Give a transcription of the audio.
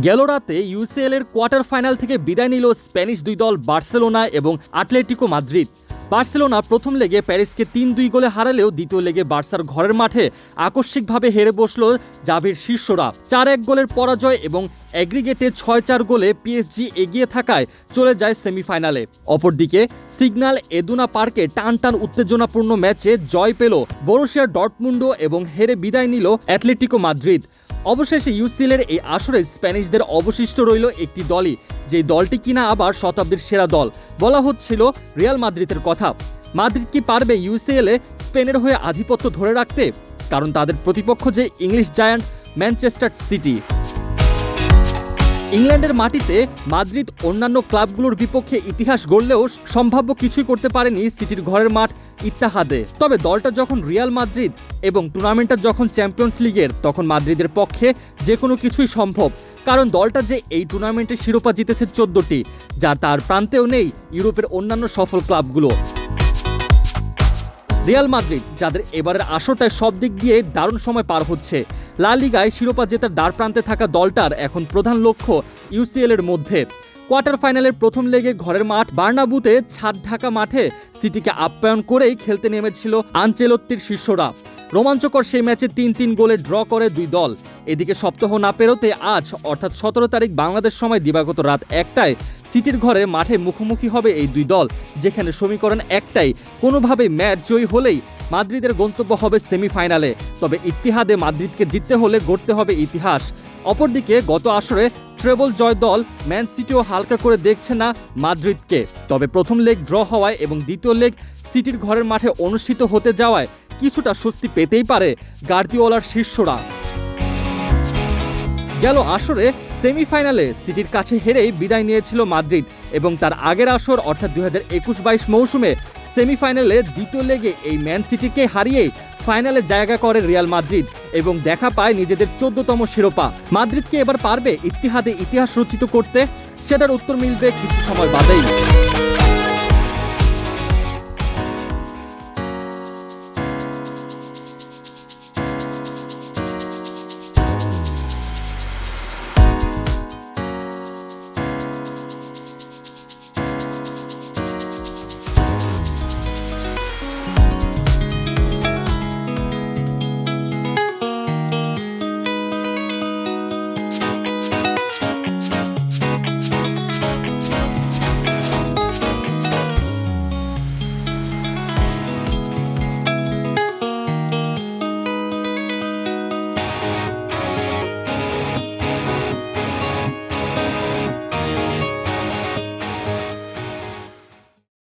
গেল রাতে ইউসিএল এর কোয়ার্টার ফাইনাল থেকে বিদায় নিল স্প্যানিশ দুই দল বার্সেলোনা এবং আটলেটিকো মাদ্রিদ। বার্সেলোনা প্রথম লেগে প্যারিসকে তিন দুই গোলে হারালেও দ্বিতীয় লেগে বার্সার ঘরের মাঠে আকস্মিকভাবে হেরে বসল জাভির শীর্ষরা। চার এক গোলের পরাজয় এবং অ্যাগ্রিগেটে ছয় চার গোলে পিএসজি এগিয়ে থাকায় চলে যায় সেমিফাইনালে। অপরদিকে সিগন্যাল এদুনা পার্কে টান টান উত্তেজনাপূর্ণ ম্যাচে জয় পেল বরুশিয়ার ডটমুন্ডো এবং হেরে বিদায় নিল অ্যাটলেটিকো মাদ্রিদ। অবশেষে ইউসিএলের এই আসরে স্প্যানিশদের অবশিষ্ট রইল একটি দলই। যে দলটি কিনা আবার শতাব্দীর সেরা দল। বলা হচ্ছিল রিয়াল মাদ্রিদের কথা। মাদ্রিদ কি পারবে ইউসিএলে স্পেনের হয়ে আধিপত্য ধরে রাখতে? কারণ তাদের প্রতিপক্ষ যে ইংলিশ জায়ান্ট ম্যানচেস্টার সিটি। ইংল্যান্ডের মাটিতে মাদ্রিদ অন্যান্য ক্লাবগুলোর বিপক্ষে ইতিহাস গড়লেও সম্ভাব্য কিছুই করতে পারেনি সিটির ঘরের মাঠ ইত্তাহাদে। তবে দলটা যখন রিয়াল মাদ্রিদ এবং টুর্নামেন্টটা যখন চ্যাম্পিয়ন্স লিগের, তখন মাদ্রিদের পক্ষে যে কোনো কিছুই সম্ভব। কারণ দলটা যে এই টুর্নামেন্টে শিরোপা জিতেছে চোদ্দটি, যা তার প্রান্তেও নেই ইউরোপের অন্যান্য সফল ক্লাবগুলো। রিয়াল মাদ্রিদ, যাদের এবারের আসরটায় সব দিক দিয়ে দারুণ সময় পার হচ্ছে লা লিগায় শিরোপা জেতার দ্বার প্রান্তে থাকা দলটার এখন প্রধান লক্ষ্য ইউসিএল এর মধ্যে। কোয়ার্টার ফাইনালের প্রথম লেগে ঘরের মাঠ বার্নাবুতে ছাদ ঢাকা মাঠে সিটিকে আপ্যায়ন করেই খেলতে নেমেছিল আনচেলত্তির শিষ্যরা। রোমাঞ্চকর সেই ম্যাচে তিন তিন গোলে ড্র করে দুই দল। এদিকে সপ্তাহ না পেরোতে আজ, অর্থাৎ সতেরো তারিখ বাংলাদেশ সময় দিবাগত রাত একটায়, সিটির ঘরে মাঠে মুখোমুখি হবে এই দুই দল, যেখানে সমীকরণ একটাই কোনোভাবে ম্যাচ জয়ী হলেই মাদ্রিদের গন্তব্য হবে সেমিফাইনালে। তবে ইতিহাদে মাদ্রিদকে জিততে হলে গড়তে হবে ইতিহাস। অপরদিকে গত আসরে ট্রেবল জয় দল ম্যান সিটিও হালকা করে দেখছে না মাদ্রিদকে। তবে প্রথম লেগ ড্র হওয়ায় এবং দ্বিতীয় লেগ সিটির ঘরের মাঠে অনুষ্ঠিত হতে যাওয়ায় কিছুটা স্বস্তি পেতেই পারে গার্দিওলার শিষ্যরা। গেল আসরে সেমিফাইনালে সিটির কাছে হেরেই বিদায় নিয়েছিল মাদ্রিদ এবং তার আগের আসর অর্থাৎ দুই হাজার একুশ বাইশ মৌসুমে সেমিফাইনালে দ্বিতীয় লেগে এই ম্যান সিটিকে হারিয়ে ফাইনালে জায়গা করে রিয়াল মাদ্রিদ এবং দেখা পায় নিজেদের চোদ্দতম শিরোপা। মাদ্রিদকে এবার পারবে ইতিহাদে ইতিহাস রচিত করতে, সেটার উত্তর মিলবে কিছু সময় বাদেই।